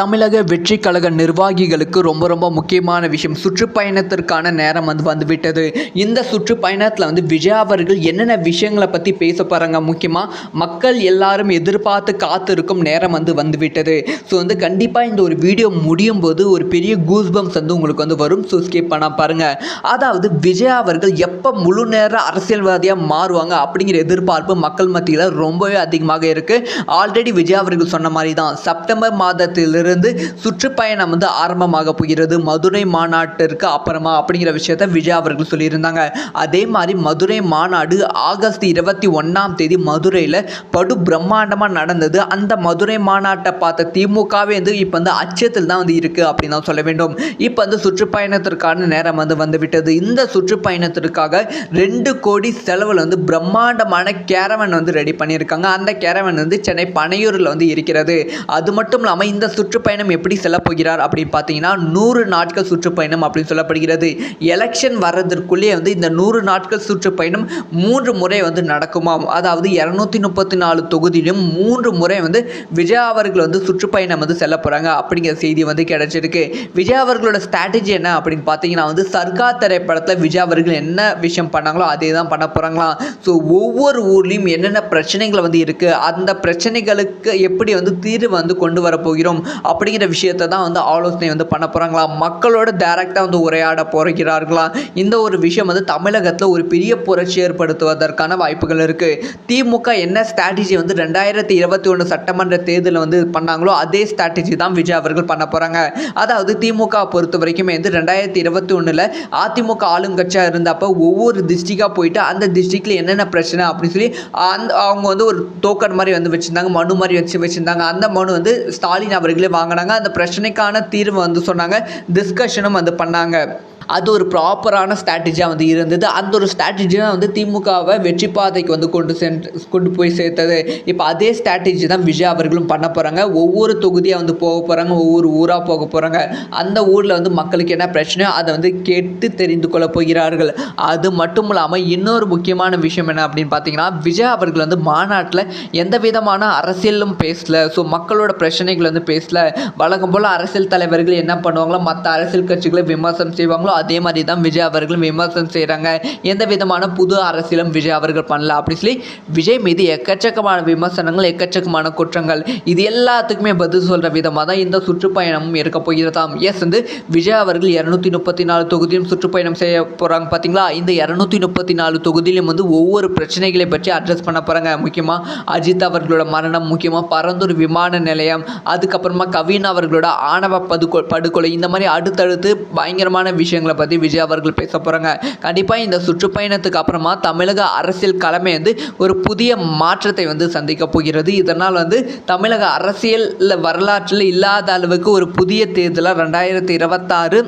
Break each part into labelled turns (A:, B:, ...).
A: தமிழக வெற்றி கழக நிர்வாகிகளுக்கு ரொம்ப ரொம்ப முக்கியமான விஷயம். சுற்றுப்பயணத்திற்கான நேரம் வந்து வந்துவிட்டது. இந்த சுற்றுப்பயணத்தில் வந்து விஜய் அவர்கள் என்னென்ன விஷயங்களை பற்றி பேச போகிறாங்க முக்கியமாக மக்கள் எல்லாரும் எதிர்பார்த்து காத்திருக்கும் நேரம் வந்து வந்துவிட்டது. ஸோ வந்து கண்டிப்பாக இந்த ஒரு வீடியோ முடியும் போது ஒரு பெரிய கூஸ்பம்ஸ் வந்து உங்களுக்கு வந்து வரும். ஸோ ஸ்கிப் பண்ண பாருங்கள் அதாவது விஜய் அவர்கள் எப்போ முழு நேர அரசியல்வாதியாக மாறுவாங்க அப்படிங்கிற எதிர்பார்ப்பு மக்கள் மத்தியில் ரொம்பவே அதிகமாக இருக்குது ஆல்ரெடி விஜய் அவர்கள் சொன்ன மாதிரி தான் செப்டம்பர் மாதத்திலிருந்து சுற்றுப்பயணம் வந்து ஆரம்பமாக போகிறது. மதுரை மாநாட்டிற்கு அப்புறமா அப்படிங்கிற விஷயத்த விஜய் அவர்கள் சொல்லியிருந்தாங்க. அதே மாதிரி மதுரை மாநாடு ஆகஸ்ட் இருபத்தி ஒன்றாம் தேதி மதுரையில் படு பிரம்மாண்டமாக நடந்தது. அந்த மதுரை மாநாட்டை பார்த்த திமுகவே வந்து இப்போ வந்து அச்சத்தில் தான் வந்து இருக்குது அப்படின்னு தான் சொல்ல வேண்டும். இப்போ வந்து சுற்றுப்பயணத்திற்கான நேரம் வந்து வந்துவிட்டது. இந்த சுற்றுப்பயணத்திற்காக ரெண்டு கோடி செலவில் வந்து பிரம்மாண்டமான கேரவன் வந்து ரெடி பண்ணியிருக்காங்க. அந்த கேரவன் வந்து சென்னை பனையூரில் வந்து இருக்கிறது. அது மட்டும் இல்லாமல் இந்த சுற்று சுற்றுப்பயணம் எப்படி செல்ல போகிறார் அப்படின்னு பார்த்தீங்கன்னா நூறு நாட்கள் சுற்றுப்பயணம் அப்படின்னு சொல்லப்படுகிறது. எலெக்ஷன் வர்றதற்குள்ளே வந்து இந்த நூறு நாட்கள் சுற்றுப்பயணம் மூன்று முறை வந்து நடக்குமாம். அதாவது இரநூத்தி முப்பத்தி நாலு தொகுதியிலும் மூன்று முறை வந்து விஜய் அவர்கள் வந்து சுற்றுப்பயணம் வந்து செல்ல போகிறாங்க அப்படிங்கிற செய்தி வந்து கிடைச்சிருக்கு. விஜய் அவர்களோட ஸ்ட்ராட்டஜி என்ன அப்படின்னு பார்த்தீங்கன்னா வந்து சர்க்கார் திரைப்படத்தில் விஜய் அவர்கள் என்ன விஷயம் பண்ணாங்களோ அதே தான் பண்ண போகிறாங்களாம் ஸோ ஒவ்வொரு ஊர்லேயும் என்னென்ன பிரச்சனைகள் வந்து இருக்குது அந்த பிரச்சனைகளுக்கு எப்படி வந்து தீர்வு வந்து கொண்டு வர போகிறோம் அப்படிங்கிற விஷயத்தை தான் வந்து ஆலோசனை வந்து பண்ண போகிறாங்களா மக்களோட டேரெக்டாக வந்து உரையாட போகிறார்களா? இந்த ஒரு விஷயம் வந்து தமிழகத்தில் ஒரு பெரிய புரட்சி ஏற்படுத்துவதற்கான வாய்ப்புகள் இருக்குது திமுக என்ன ஸ்ட்ராட்டஜி வந்து ரெண்டாயிரத்தி இருபத்தி ஒன்று சட்டமன்ற தேர்தலில் வந்து பண்ணாங்களோ அதே ஸ்ட்ராட்டஜி தான் விஜய் அவர்கள் பண்ண போகிறாங்க அதாவது திமுக பொறுத்த வரைக்குமே வந்து ரெண்டாயிரத்தி இருபத்தி ஒன்றில் அதிமுக ஆளுங்கட்சியாக இருந்தப்போ ஒவ்வொரு டிஸ்ட்ரிக்டாக போயிட்டு அந்த டிஸ்ட்ரிக்டில் என்னென்ன பிரச்சனை அப்படின்னு சொல்லி அந்த அவங்க வந்து ஒரு டோக்கன் மாதிரி வந்து வச்சுருந்தாங்க மனு மாதிரி வச்சு வச்சுருந்தாங்க. அந்த மனு வந்து ஸ்டாலின் அவர்களே வாங்கினாங்க. அந்த பிரச்சனைக்கான தீர்வு வந்து சொன்னாங்க. டிஸ்கஷனும் வந்து பண்ணாங்க. அது ஒரு ப்ராப்பரான ஸ்ட்ராட்டஜியாக வந்து இருந்தது. அந்த ஒரு ஸ்ட்ராட்டஜி தான் வந்து திமுகவை வெற்றி பாதைக்கு வந்து கொண்டு சென்று கொண்டு போய் சேர்த்தது. இப்போ அதே ஸ்ட்ராட்டஜி தான் விஜய் அவர்களும் பண்ண போகிறாங்க ஒவ்வொரு தொகுதியாக வந்து போக போகிறாங்க ஒவ்வொரு ஊராக போக போகிறாங்க அந்த ஊரில் வந்து மக்களுக்கு என்ன பிரச்சனையோ அதை வந்து கேட்டு தெரிந்து கொள்ள போகிறார்கள். அது மட்டும் இல்லாமல் இன்னொரு முக்கியமான விஷயம் என்ன அப்படின்னு பார்த்தீங்கன்னா விஜய் அவர்கள் வந்து மாநாட்டில் எந்த விதமான அரசியலும் பேசல. ஸோ மக்களோட பிரச்சனைகள் வந்து பேசல. வழக்கம் போல் அரசியல் தலைவர்கள் என்ன பண்ணுவாங்களோ மற்ற அரசியல் கட்சிகளை விமர்சனம் செய்வாங்களோ அதே மாதிரி தான் விஜய் அவர்களும் விமர்சனம் செய்கிறாங்க எந்த விதமான புது அரசியலும் விஜய் அவர்கள் பண்ணல. அப்படி சொல்லி விஜய் மீது எக்கச்சக்கமான விமர்சனங்கள் எக்கச்சக்கமான குற்றங்கள் இது எல்லாத்துக்குமே பதில் சொல்கிற விதமாக தான் இந்த சுற்றுப்பயணமும் இருக்க போகிறதாம் எஸ் வந்து விஜய் அவர்கள் இரநூத்தி முப்பத்தி நாலு தொகுதியும் சுற்றுப்பயணம் செய்ய போகிறாங்க பார்த்தீங்களா இந்த இரநூத்தி முப்பத்தி நாலு தொகுதியிலும் வந்து ஒவ்வொரு பிரச்சனைகளை பற்றி அட்ரஸ் பண்ண போகிறாங்க முக்கியமாக அஜித் அவர்களோட மரணம் முக்கியமாக பரந்தூர் விமான நிலையம் அதுக்கப்புறமா கவின் அவர்களோட ஆணவ பதுகொ படுகொலை இந்த மாதிரி அடுத்தடுத்து பயங்கரமான விஷயம் விஷயங்களை பற்றி விஜய் அவர்கள் பேச போகிறாங்க கண்டிப்பாக இந்த சுற்றுப்பயணத்துக்கு அப்புறமா தமிழக அரசியல் களமே வந்து ஒரு புதிய மாற்றத்தை வந்து சந்திக்க போகிறது. இதனால் வந்து தமிழக அரசியல் வரலாற்றில் இல்லாத அளவுக்கு ஒரு புதிய தேர்தலாக ரெண்டாயிரத்தி இருபத்தாறு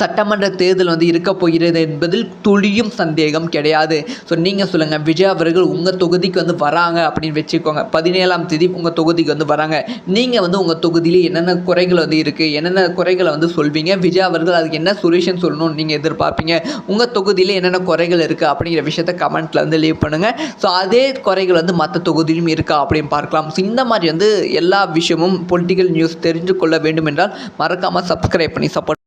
A: சட்டமன்ற தேர்தல் வந்து இருக்க போகிறது என்பதில் துளியும் சந்தேகம் கிடையாது. ஸோ நீங்கள் சொல்லுங்கள் விஜய் அவர்கள் உங்கள் தொகுதிக்கு வந்து வராங்க அப்படின்னு வச்சுக்கோங்க. பதினேழாம் தேதி உங்கள் தொகுதிக்கு வந்து வராங்க. நீங்கள் வந்து உங்கள் தொகுதியில் என்னென்ன குறைகள் வந்து இருக்குது என்னென்ன குறைகளை வந்து சொல்வீங்க விஜய் அவர்கள் அதுக்கு என்ன சொல்யூஷன் சொல்லணும்னு நீங்கள் எதிர்பார்ப்பீங்க உங்கள் தொகுதியில் என்னென்ன குறைகள் இருக்குது அப்படிங்கிற விஷயத்த கமெண்ட்டில் வந்து லீவ் பண்ணுங்கள் ஸோ அதே குறைகள் வந்து மற்ற தொகுதியிலும் இருக்கா அப்படின்னு பார்க்கலாம். ஸோ இந்த மாதிரி வந்து எல்லா விஷயமும் பொலிட்டிக்கல் நியூஸ் தெரிந்து கொள்ள வேண்டும் என்றால் மறக்காமல் சப்ஸ்கிரைப் பண்ணி சப்போர்ட்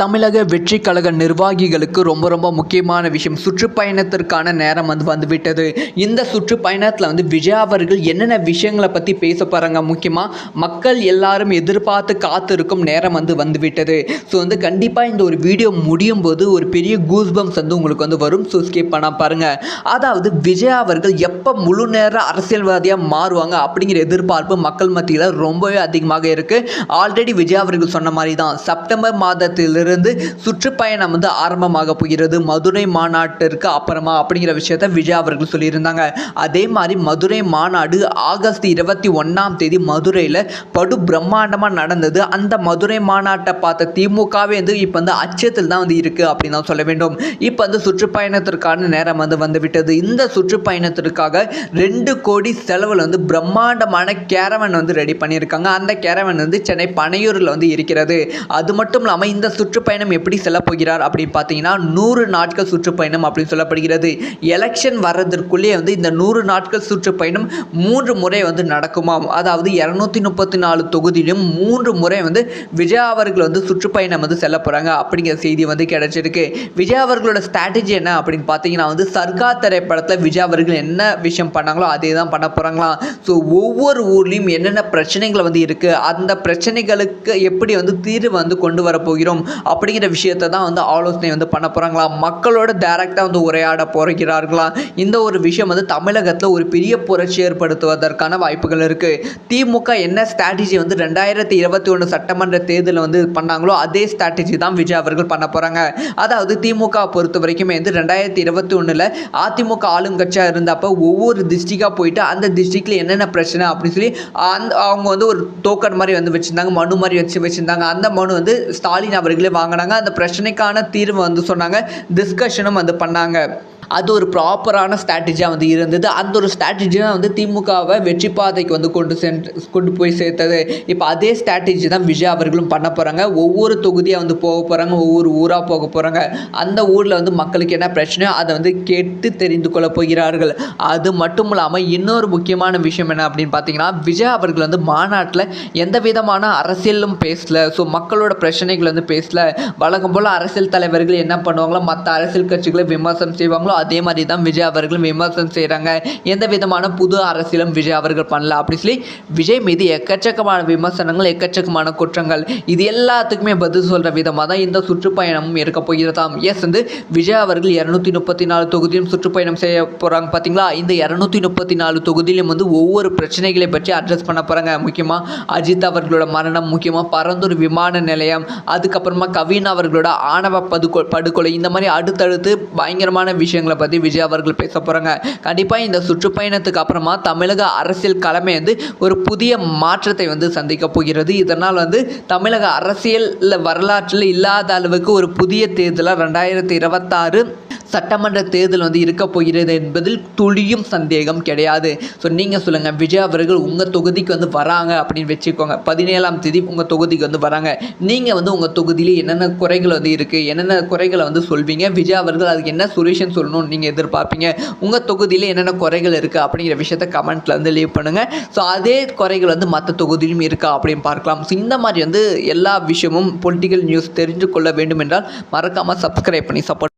A: தமிழக வெற்றி கழக நிர்வாகிகளுக்கு ரொம்ப ரொம்ப முக்கியமான விஷயம். சுற்றுப்பயணத்திற்கான நேரம் வந்து வந்துவிட்டது. இந்த சுற்றுப்பயணத்தில் வந்து விஜய் அவர்கள் என்னென்ன விஷயங்களை பற்றி பேச போகிறாங்க முக்கியமாக மக்கள் எல்லாரும் எதிர்பார்த்து காத்திருக்கும் நேரம் வந்து வந்துவிட்டது. ஸோ வந்து கண்டிப்பாக இந்த ஒரு வீடியோ முடியும் போது ஒரு பெரிய கூஸ்பம்ஸ் வந்து உங்களுக்கு வந்து வரும். ஸோ ஸ்கிப் பண்ண பாருங்கள் அதாவது விஜய் அவர்கள் எப்போ முழு நேர அரசியல்வாதியாக மாறுவாங்க அப்படிங்கிற எதிர்பார்ப்பு மக்கள் மத்தியில் ரொம்பவே அதிகமாக இருக்குது ஆல்ரெடி விஜய் அவர்கள் சொன்ன மாதிரி தான் செப்டம்பர் மாதத்திலிருந்து இருந்து சுற்றுப்பயணம் வந்து ஆரம்பமாக போகிறது. மதுரை மாநாட்டிற்கு அப்புறமா அப்படிங்கிற விஷயத்த விஜய் அவர்கள் சொல்லியிருந்தாங்க. அதே மாதிரி மதுரை மாநாடு ஆகஸ்ட் இருபத்தி ஒன்றாம் தேதி மதுரையில் படு பிரம்மாண்டமாக நடந்தது. அந்த மதுரை மாநாட்டை பார்த்த திமுகவே வந்து இப்போ வந்து அச்சத்தில் தான் வந்து இருக்குது அப்படின்னு தான் சொல்ல வேண்டும். இப்போ வந்து சுற்றுப்பயணத்திற்கான நேரம் வந்து வந்துவிட்டது. இந்த சுற்றுப்பயணத்திற்காக ரெண்டு கோடி செலவில் வந்து பிரம்மாண்டமான கேரவன் வந்து ரெடி பண்ணியிருக்காங்க. அந்த கேரவன் வந்து சென்னை பனையூரில் வந்து இருக்கிறது. அது மட்டும் இல்லாமல் இந்த சுற்று சுற்றுப்பயணம் எப்படி செல்ல போகிறார் அப்படின்னு பார்த்தீங்கன்னா நூறு நாட்கள் சுற்றுப்பயணம் அப்படின்னு சொல்லப்படுகிறது. எலெக்ஷன் வர்றதற்குள்ளே வந்து இந்த நூறு நாட்கள் சுற்றுப்பயணம் மூன்று முறை வந்து நடக்குமாம். அதாவது இரநூத்தி முப்பத்தி நாலு தொகுதியிலும் மூன்று முறை வந்து விஜய் அவர்கள் வந்து சுற்றுப்பயணம் வந்து செல்ல போகிறாங்க அப்படிங்கிற செய்தி வந்து கிடைச்சிருக்கு. விஜய் அவர்களோட ஸ்ட்ராட்டஜி என்ன அப்படின்னு பார்த்தீங்கன்னா வந்து சர்க்கார் திரைப்படத்தில் விஜய் அவர்கள் என்ன விஷயம் பண்ணாங்களோ அதே தான் பண்ண போகிறாங்களாம் ஸோ ஒவ்வொரு ஊர்லேயும் என்னென்ன பிரச்சனைகள் வந்து இருக்குது அந்த பிரச்சனைகளுக்கு எப்படி வந்து தீர்வு வந்து கொண்டு வர போகிறோம்? அப்படிங்கிற விஷயத்தை தான் வந்து ஆலோசனை வந்து பண்ண போகிறாங்களா மக்களோட டைரெக்டாக வந்து உரையாட போகிறார்களா? இந்த ஒரு விஷயம் வந்து தமிழகத்தில் ஒரு பெரிய புரட்சி ஏற்படுத்துவதற்கான வாய்ப்புகள் இருக்குது திமுக என்ன ஸ்ட்ராட்டஜி வந்து ரெண்டாயிரத்தி இருபத்தி ஒன்று சட்டமன்ற தேர்தலில் வந்து பண்ணாங்களோ அதே ஸ்ட்ராட்டஜி தான் விஜய் அவர்கள் பண்ண போகிறாங்க அதாவது திமுக பொறுத்த வரைக்குமே வந்து ரெண்டாயிரத்தி இருபத்தி ஒன்றில் அதிமுக ஆளுங்கட்சியாக இருந்தப்போ ஒவ்வொரு டிஸ்ட்ரிக்டாக போயிட்டு அந்த டிஸ்ட்ரிக்டில் என்னென்ன பிரச்சனை அப்படின்னு சொல்லி அந்த அவங்க வந்து ஒரு டோக்கன் மாதிரி வந்து வச்சுருந்தாங்க மனு மாதிரி வச்சு வச்சுருந்தாங்க. அந்த மனு வந்து ஸ்டாலின் அவர்களே வாங்கினாங்க. அந்த பிரச்சனைக்கான தீர்வு வந்து சொன்னாங்க. டிஸ்கஷனும் வந்து பண்ணாங்க. அது ஒரு ப்ராப்பரான ஸ்ட்ராட்டஜியாக வந்து இருந்தது. அந்த ஒரு ஸ்ட்ராட்டஜி தான் வந்து திமுகவை வெற்றி பாதைக்கு வந்து கொண்டு சென்று கொண்டு போய் சேர்த்தது. இப்போ அதே ஸ்ட்ராட்டஜி தான் விஜய் அவர்களும் பண்ண போகிறாங்க ஒவ்வொரு தொகுதியாக வந்து போக போகிறாங்க ஒவ்வொரு ஊராக போக போகிறாங்க அந்த ஊரில் வந்து மக்களுக்கு என்ன பிரச்சனையோ அதை வந்து கேட்டு தெரிந்து கொள்ள போகிறார்கள். அது மட்டும் இல்லாமல் இன்னொரு முக்கியமான விஷயம் என்ன அப்படின்னு பார்த்தீங்கன்னா விஜய் அவர்கள் வந்து மாநாட்டில் எந்த விதமான அரசியலும் பேசல. ஸோ மக்களோட பிரச்சனைகள் வந்து பேசல. வழக்கம் போல் அரசியல் தலைவர்கள் என்ன பண்ணுவாங்களோ மற்ற அரசியல் கட்சிகளை விமர்சனம் செய்வாங்களோ அதே மாதிரி தான் விஜய் அவர்களும் விமர்சனம் செய்கிறாங்க எந்த விதமான புது அரசியலும் விஜய் அவர்கள் பண்ணல. அப்படி சொல்லி விஜய் மீது எக்கச்சக்கமான விமர்சனங்கள் எக்கச்சக்கமான குற்றங்கள் இது எல்லாத்துக்குமே பதில் சொல்கிற விதமாக தான் இந்த சுற்றுப்பயணமும் இருக்க போகிறதாம் எஸ் வந்து விஜய் அவர்கள் இரநூத்தி முப்பத்தி நாலு தொகுதியும் சுற்றுப்பயணம் செய்ய போகிறாங்க பார்த்தீங்களா இந்த இரநூத்தி முப்பத்தி நாலு தொகுதியிலும் வந்து ஒவ்வொரு பிரச்சனைகளை பற்றி அட்ரஸ் பண்ண போகிறாங்க முக்கியமாக அஜித் அவர்களோட மரணம் முக்கியமாக பரந்தூர் விமான நிலையம் அதுக்கப்புறமா கவின் அவர்களோட ஆணவ பதுகொ படுகொலை இந்த மாதிரி அடுத்தடுத்து பயங்கரமான விஷயங்கள் பற்றி விஜய் அவர்கள் பேச போகிறாங்க கண்டிப்பாக இந்த சுற்றுப்பயணத்துக்கு அப்புறமா தமிழக அரசியல் கலமை வந்து ஒரு புதிய மாற்றத்தை வந்து சந்திக்க போகிறது. இதனால் வந்து தமிழக அரசியல் வரலாற்றில் இல்லாத அளவுக்கு ஒரு புதிய தேர்தலாக ரெண்டாயிரத்தி இருபத்தாறு சட்டமன்ற தேர்தல் வந்து இருக்க போகிறது என்பதில் துளியும் சந்தேகம் கிடையாது. ஸோ நீங்கள் சொல்லுங்கள் விஜய் அவர்கள் உங்கள் தொகுதிக்கு வந்து வராங்க அப்படின்னு வச்சுக்கோங்க. பதினேழாம் தேதி உங்கள் தொகுதிக்கு வந்து வராங்க. நீங்கள் வந்து உங்கள் தொகுதியில் என்னென்ன குறைகள் வந்து இருக்குது என்னென்ன குறைகளை வந்து சொல்வீங்க விஜய் அவர்கள் அதுக்கு என்ன சொல்யூஷன் சொல்லணும்னு நீங்கள் எதிர்பார்ப்பீங்க உங்கள் தொகுதியில் என்னென்ன குறைகள் இருக்குது அப்படிங்கிற விஷயத்த கமெண்ட்டில் வந்து லீவ் பண்ணுங்கள் ஸோ அதே குறைகள் வந்து மற்ற தொகுதியிலும் இருக்கா அப்படின்னு பார்க்கலாம். ஸோ இந்த மாதிரி வந்து எல்லா விஷயமும் பொலிட்டிக்கல் நியூஸ் தெரிஞ்சு கொள்ள வேண்டும் என்றால் மறக்காமல் சப்ஸ்கிரைப் பண்ணி சப்போர்ட்